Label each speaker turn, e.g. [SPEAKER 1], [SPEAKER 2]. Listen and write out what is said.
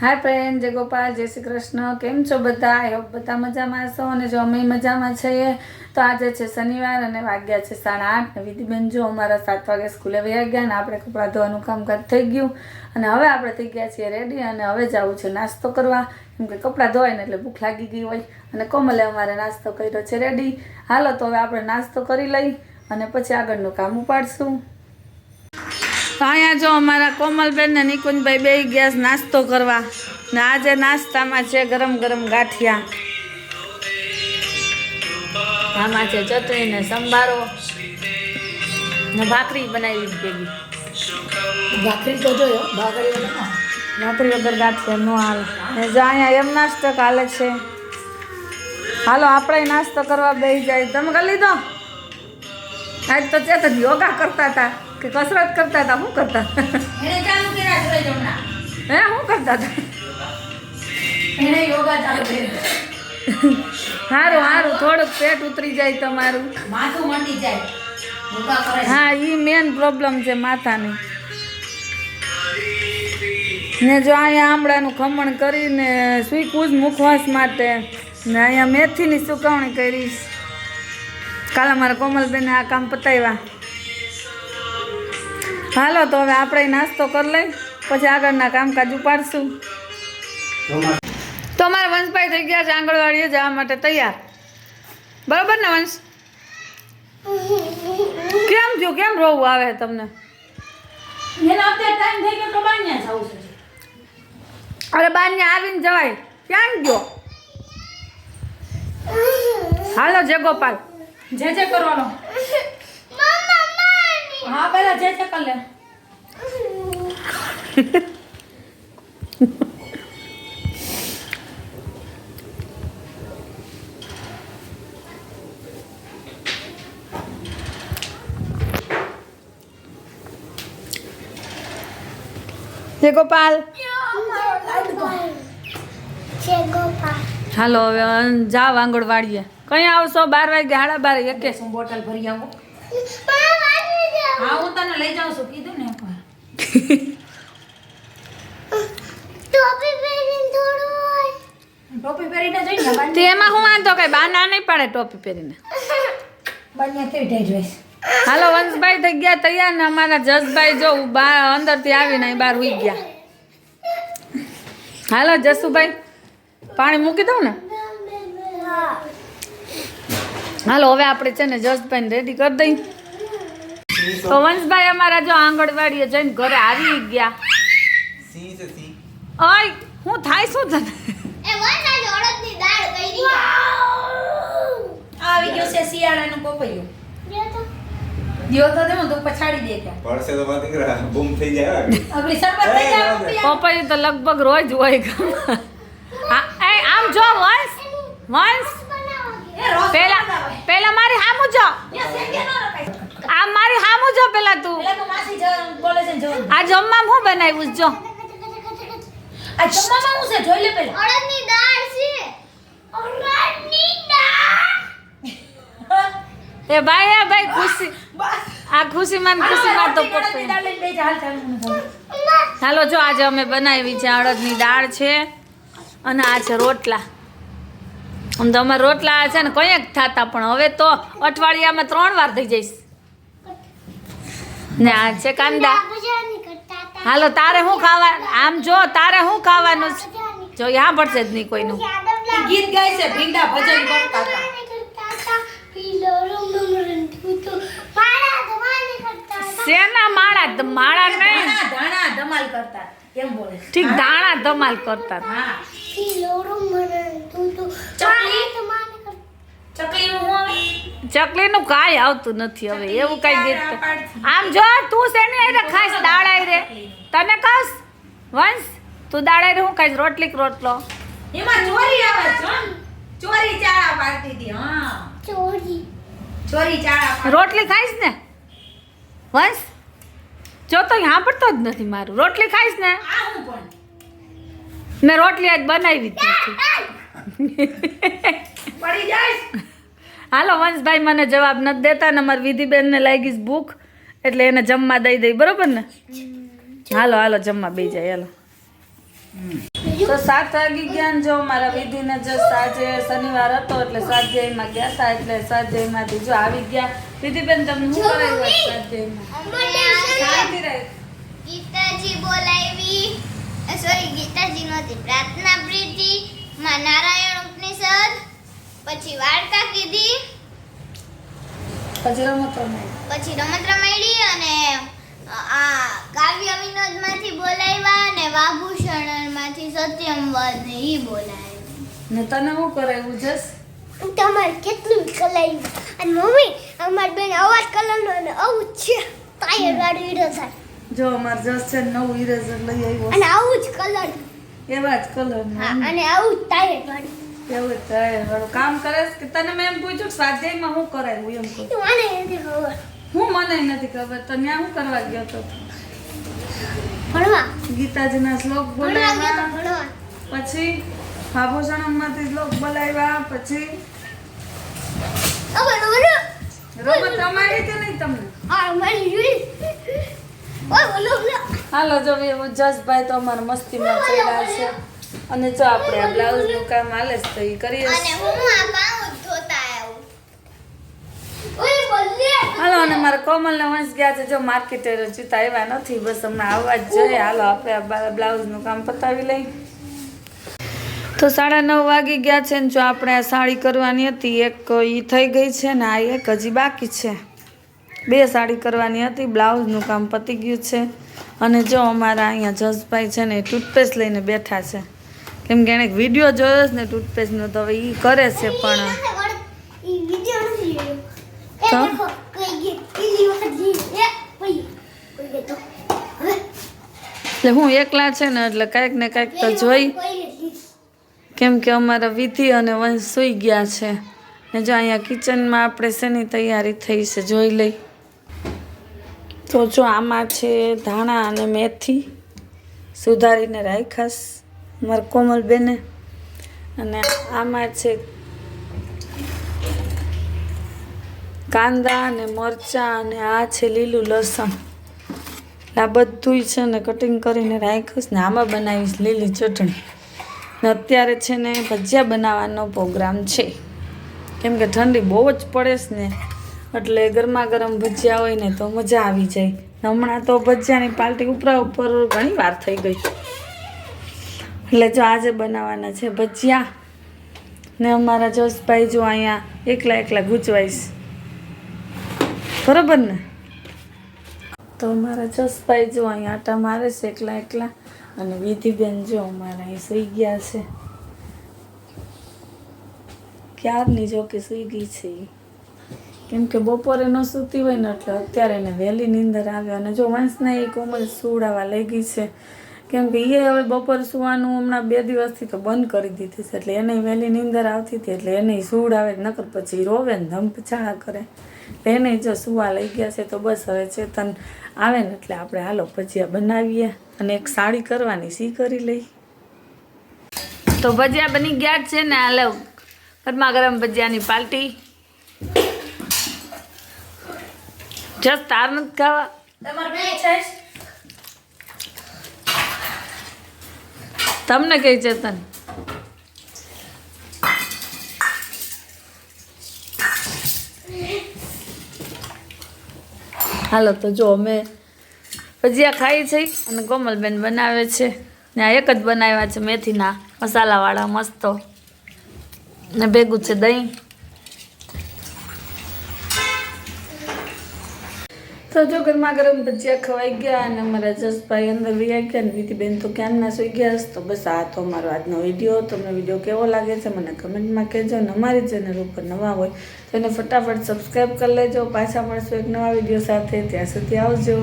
[SPEAKER 1] હાય friend જય ગોપાલ, જય શ્રી કૃષ્ણ. કેમ છો બધા? આઈ બધા મજામાં છો અને જો અમે મજામાં છીએ, તો આજે છે શનિવાર અને વાગ્યા છે સાડા આઠ. વિધિબેન જો અમારા સાત વાગે સ્કૂલે વયા ગયા ને આપણે કપડાં ધોવાનું કામકાજ થઈ ગયું. અને હવે આપણે થઈ ગયા છીએ રેડી અને હવે જવું છે નાસ્તો કરવા. કેમ કે કપડાં ધોવાય ને એટલે ભૂખ લાગી ગઈ હોય. અને કોમલે અમારે નાસ્તો કર્યો છે રેડી હાલો તો હવે આપણે નાસ્તો કરી લઈ અને પછી આગળનું કામ ઉપાડશું. તો અહીંયા જો અમારા કોમલબેન ને નિકુંજભાઈ બે ગયા નાસ્તો કરવા. ને આજે નાસ્તામાં છે ગરમ ગરમ ગાંઠિયા. આમાં છે ચટણી ને સંભારો. ને ભાખરી બનાવી ભેગી.
[SPEAKER 2] ભાખરી તો જોયો ભાખરી
[SPEAKER 1] ભાખરી વગર ગાંઠિયા નો હાલ. ને જો અહીંયા એમ નાસ્તો હાલે છે. હાલો આપણે નાસ્તો કરવા બેસી જાય. તમે કરી લીધો? આજ તો ચેત યોગા કરતા હતા. કે કસરત કરતા હતા શું કરતા. હે શું કરતા હતા. સારું સારું થોડુંક પેટ ઉતરી જાય તમારું.
[SPEAKER 2] માથું મંડી જાય.
[SPEAKER 1] હા એ મેન પ્રોબ્લેમ છે માથાની. ને જો અહીંયા આમળાનું ખમણ કરીને સુઈ જ મુખવાસ માટે ને અહીંયા મેથીની સુકવણી કરીશ. કાલે મારા કોમલબેને આ કામ પતાવ્યા. હાલો તો હવે આપણે નાસ્તો કરી લઈ પછી આગળના કામકાજ ઉપાડશું. તો અમારા વંશભાઈ થઈ ગયા છે આંગણવાડીએ જવા માટે તૈયાર. બરોબર ને વંશ? કેમ થયું? કેમ રોવું આવે તમને? અરે બાને આવીને જવાય. ક્યાં ગયો? હાલો જય ગોપાલ.
[SPEAKER 2] જે જે કરવાનો. હા પેલા જે જે કર લે.
[SPEAKER 1] જય ગોપાલ. હાલો હવે જાવ આંગણવાડીએ. કઈ આવશો? બાર વાગે સાડા બાર એકે.
[SPEAKER 2] હું બોટલ ભરી આવું. હા હું તને લઈ જાઉં છું. કીધું ને એકવાર ટોપી પહેરીને જઈ ને
[SPEAKER 1] તે
[SPEAKER 2] બાન્યા
[SPEAKER 1] એમાં હું વાંધો કઈ? બા ના નહીં પાડે ટોપી પહેરીને. હાલો વંશભાઈ થઈ ગયા તૈયાર ને અમારા જસભાઈ જો બહાર અંદરથી આવીને બહાર ઉઈ ગયા. હાલો જસુભાઈ પાણી મૂકી દઉં ને? હાલો હવે આપણે છે ને જસભાઈને રેડી કરી દઈ. તો વંશભાઈ અમારા જો આંગણવાડીએ જઈને ઘરે આવી ગયા. ઓય હું થાય શું તને?
[SPEAKER 2] આવી ગયો છે શિયાળાનું પોપૈયું. દિયો તો. દેવું તું પછાડી દે ત્યાં
[SPEAKER 3] પડશે તો વાત નીકળે બૂમ થઈ જાય
[SPEAKER 2] આપણી શરબત થઈ જાય પપૈયું.
[SPEAKER 1] તો લગભગ રોજ હોય. એ આમ જો વંશ વંશ. પેલા પેલા મારી હામુ જો. આ મારી હામુ જો પેલા તું.
[SPEAKER 2] પેલા તો માસી જ- બોલે છે ને
[SPEAKER 1] આ જમવા હું બનાવ્યું જો.
[SPEAKER 2] આ જમવામાં હું છે? જોઈ લે પેલા.
[SPEAKER 1] એ ભાઈ એ ભાઈ ખુશી
[SPEAKER 2] આ
[SPEAKER 1] આ ખુશીમાં ખુશી ખુશીમાં તો
[SPEAKER 2] અડદની. દાળ. હાલો
[SPEAKER 1] જો આજે અમે બનાવી છે અડદની દાળ છે અને આ છે રોટલા. આમ તો અમારે રોટલા છે ને કંઈક થતા પણ હવે તો અઠવાડિયામાં ત્રણ વાર થઈ જઈશ. ને આ છે કાંદા. હાલો તારે શું ખાવા આમ જો તારે શું ખાવાનું છે? જો યા પડશે જ નહીં કોઈનું.
[SPEAKER 2] ગીત ગાય છે ભીંડા ભજન કરતા
[SPEAKER 1] શેના માળા માળા નહીં.
[SPEAKER 2] ધાણા ધમાલ કરતા કેમ બોલે
[SPEAKER 1] ઠીક દાણા ધમાલ કરતા
[SPEAKER 2] હા. ચકલી? નું
[SPEAKER 1] ચકલીનું કાંઈ આવતું નથી હવે એવું કઈ ગીત આમ જો તું શેની રે ખાઈશ? દાળ આરે તને કસ વંશ તું દાળ આરે હું ખાઈશ? રોટલી રોટલો?
[SPEAKER 2] એમાં ચોરી આવે છે ચોરી ચાળા પાડતી હતી હા. ચોરી. ચાળા
[SPEAKER 1] રોટલી ખાઈશ ને? વંશ જો તો સાંભળતો જ નથી મારું. રોટલી ખાઈશ ને?
[SPEAKER 2] હું
[SPEAKER 1] મેં રોટલી આજ બનાવી જ નથી.
[SPEAKER 2] પડી જાય.
[SPEAKER 1] હાલો વંશભાઈ મને જવાબ નથી દેતા ને અમારી વિધિબેનને લાગી ભૂખ એટલે એને જમવા દઈ દઈ બરોબર ને? હાલો હાલો જમવા બે જાય હાલો. તો સાત વાગી ગયા ને જો મારા વિધિને જસ્ટ આજે શનિવાર હતો એટલે સ્વાધ્યાયમાં ગયા હતા એટલે સ્વાધ્યાયમાંથી જો આવી ગયા. વિધિબેન તમને શું કરાવ્યું સ્વાધ્યાયમાં શાંતિ રહે.
[SPEAKER 4] ગીતાજી બોલાવી. સોરી ગીતાજી નહોતી પ્રાર્થના પ્રીતિ. માં નારાયણ ઉપનિષદ પછી વાર્તા કીધી.
[SPEAKER 1] પછી રમત નહીં
[SPEAKER 4] પછી રમત રમાડી અને આ કાવ્ય વિનોદમાંથી બોલાવ્યા અને વાભૂષણમાંથી સત્યમ વદ ને ઈ બોલાવ્યા.
[SPEAKER 1] ને તને શું કરાવ્યું જસ
[SPEAKER 5] તમારે કેટલું કલાઈ અને મમ્મી અમાર બેન અવાજ કલરનો અને આવું જ છે. ટાયર વાળું ઈરેઝર
[SPEAKER 1] જો અમાર જસ છે ને નવું ઈરેઝર લઈ આવ્યો.
[SPEAKER 5] અને આવું જ કલર.
[SPEAKER 1] એવા જ કલર
[SPEAKER 5] અને આવું ટાયર વાળું.
[SPEAKER 1] એવું જ વાળું. કામ કરે કે તને મેં એમ પૂછ્યું સ્વાધ્યાયમાં શું કરાવ્યું એમ કહું.
[SPEAKER 5] મને નથી ખબર.
[SPEAKER 1] હું મને નથી ખબર. તો ત્યાં શું કરવા ગયો તો?
[SPEAKER 5] ભણવા.
[SPEAKER 1] ગીતાજીના શ્લોક બોલાવ્યા.
[SPEAKER 5] પછી
[SPEAKER 1] પછી આભૂષણોમાંથી શ્લોક બોલાવ્યા. પછી? રમત રમાડી કે નહીં તમને?
[SPEAKER 5] હા બોલો
[SPEAKER 1] હાલો જો જસભાઈ તો અમારા મસ્તીમાં ચડ્યા છે. અને જો આપણે આ બ્લાઉઝનું કામ હાલે છે તો એ કરીએ હાલો અને મારા કોમલને વંશ ગયા છે. જો માર્કેટે જૂતા આવ્યા નથી. બસ હમણાં આવવા જ જોઈએ હાલો આપણે બ્લાઉઝનું કામ પતાવી લઈ. તો સાડા નવ વાગી ગયા છે ને જો આપણે આ સાડી કરવાની હતી. એક એ થઈ ગઈ છે ને આ એક હજી બાકી છે. બે સાડી કરવાની હતી બ્લાઉઝનું કામ પતી ગયું છે. અને જો અમારા અહીંયા જસભાઈ છે ને એ ટૂથપેસ્ટ લઈને બેઠા છે. કેમ કે એણે વીડિયો જોયો છે ને ટૂથપેસ્ટનો તો હવે એ કરે છે પણ એટલે હું એકલા છે ને એટલે કાંઈક ને કાંઈક તો જોઈ. કેમ કે અમારા વિધિ અને વંશ સૂઈ ગયા છે. ને જો અહીંયા કિચનમાં આપણે શેની તૈયારી થઈ છે જોઈ લઈ. તો જો આમાં છે ધાણા અને મેથી સુધારીને રાખાસ મારા કોમલબેને. અને આમાં છે કાંદા અને મરચાં અને આ છે લીલું લસણ. આ બધુંય છે ને કટિંગ કરીને રાખીશ ને આમાં બનાવીશ લીલી ચટણી. ને અત્યારે છે ને ભજીયા બનાવવાનો પ્રોગ્રામ છે. કેમ કે ઠંડી બહુ જ પડે છે ને. એટલે ગરમા ગરમ ભજીયા હોય ને તો મજા આવી જાય. હમણાં તો ભજીયાની પાર્ટી ઉપરા ઉપર ઘણી વાર થઈ ગઈ. એટલે જો આજે બનાવવાના છે ભજીયા. ને અમારા જસભાઈ જો અહીંયા એકલા એકલા ગૂંચવાઈશ બરોબર ને? તો અમારા જસભાઈ જો અહીંયા આટા મારે છે એકલા એકલા. અને વિધિબેન જો અમારા અહીં સૂઈ ગયા છે. ક્યારની જો કે સૂઈ ગઈ છે. કેમ કે બપોરે ન સૂતી હોય ને એટલે અત્યારે એને વહેલી નીંદર આવે અને જો વંશના એ કોમલ સુવડાવવા લઈ ગઈ છે. કેમ કે એ હવે બપોર સુવાનું હમણાં બે દિવસથી તો બંધ કરી દીધી છે. એટલે એને વહેલી નીંદર આવતી હતી એટલે એને આવે નકર પછી રોવે ને ધમપછાળા કરે. એને જો સુવા લઈ ગયા છે તો બસ હવે ચેતન આવે ને એટલે આપણે હાલો ભજીયા બનાવીએ અને એક સાડી કરવાની સી કરી લઈ. તો ભજીયા બની ગયા છે ને હાલો ગરમા ગરમ ભજીયાની પાર્ટી જસ તાર નથી ખાવા તમને કઈ છે ચેતન હાલો તો જો અમે ભજીયા ખાઈ છે અને કોમલબેન બનાવે છે ને આ એક જ બનાવ્યા છે મેથીના મસાલાવાળા મસ્તો ને ભેગું છે દહીં તો જો ગરમા ગરમ ભજીયા ખવાઈ ગયા અને અમારા જસભાઈ અંદર વૈયા ગયા અને વિધિબેન તો ક્યારના સુઈ ગયા તો બસ આ તો અમારો આજનો વીડિયો તમને વીડિયો કેવો લાગે છે, મને કમેન્ટમાં કહેજો અને અમારી ચેનલ ઉપર નવા હોય તો એને ફટાફટ સબસ્ક્રાઈબ કરી લેજો. પાછા મળશું એક નવા વીડિયો સાથે. ત્યાં સુધી આવજો.